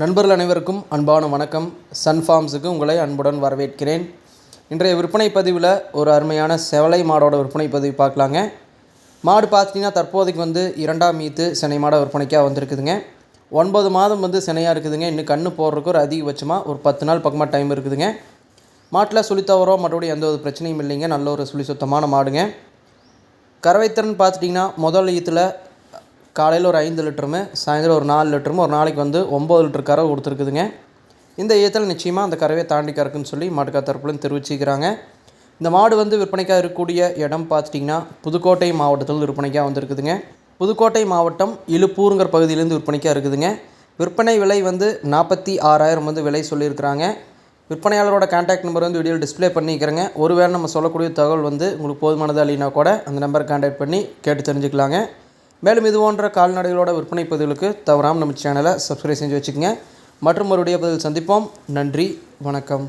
நண்பர்கள் அனைவருக்கும் அன்பான வணக்கம். சன் ஃபார்ம்ஸுக்கு உங்களை அன்புடன் வரவேற்கிறேன். இன்றைய விற்பனை பதிவில் ஒரு அருமையான செவலை மாடோட விற்பனை பதிவு பார்க்கலாங்க. மாடு பார்த்தீங்கன்னா தற்போதைக்கு வந்து இரண்டாம் மீத்து சினை மாட விற்பனைக்காக வந்திருக்குதுங்க. ஒன்பது மாதம் வந்து சினையாக இருக்குதுங்க. இன்னும் கண்ணு போடுறதுக்கு ஒரு அதிகபட்சமாக ஒரு பத்து நாள் பக்கமாக டைம் இருக்குதுங்க. மாட்டில் சுழித்தவரோ தவறோ மற்றபடி எந்த ஒரு பிரச்சனையும் இல்லைங்க. நல்ல ஒரு சுழி சுத்தமான மாடுங்க. கறவைத்திறன் பார்த்துட்டிங்கன்னா முதல் ஈத்தில் காலையில் ஒரு ஐந்து லிட்டருமே சாயந்தரம் ஒரு நாலு லிட்டரும் ஒரு நாளைக்கு வந்து ஒம்பது லிட்டர் கறவை கொடுத்துருக்குதுங்க. இந்த ஈத்தில் நிச்சயமாக அந்த கறவையை தாண்டி கறக்குன்னு சொல்லி மாட்டுக்கா தரப்புலையும் தெரிவிச்சுக்கிறாங்க இந்த மாடு வந்து விற்பனைக்காக இருக்கக்கூடிய இடம் பார்த்துட்டிங்கன்னா புதுக்கோட்டை மாவட்டத்தில் விற்பனைக்காக வந்திருக்குதுங்க. புதுக்கோட்டை மாவட்டம் இழுப்பூருங்கிற பகுதியிலேருந்து விற்பனைக்காக இருக்குதுங்க. விற்பனை விலை வந்து நாற்பத்தி ஆறாயிரம் வந்து விலை சொல்லியிருக்கிறாங்க. விற்பனையாளரோட கான்டாக்ட் நம்பர் வந்து வீடியோவில் டிஸ்ப்ளே பண்ணிக்கிறேங்க. ஒருவேளை நம்ம சொல்லக்கூடிய தகவல் வந்து உங்களுக்கு போதுமானதாக இல்லைனா கூட அந்த நம்பரை கான்டாக்ட் பண்ணி கேட்டு தெரிஞ்சுக்கலாங்க. மேலும் இது போன்ற கால்நடைகளோட விற்பனை பதிவுகளுக்கு தவறாமல் நம்ம சேனலை சப்ஸ்கிரைப் செஞ்சு வச்சுக்கோங்க. மற்றும் ஒரு பதில் சந்திப்போம். நன்றி வணக்கம்.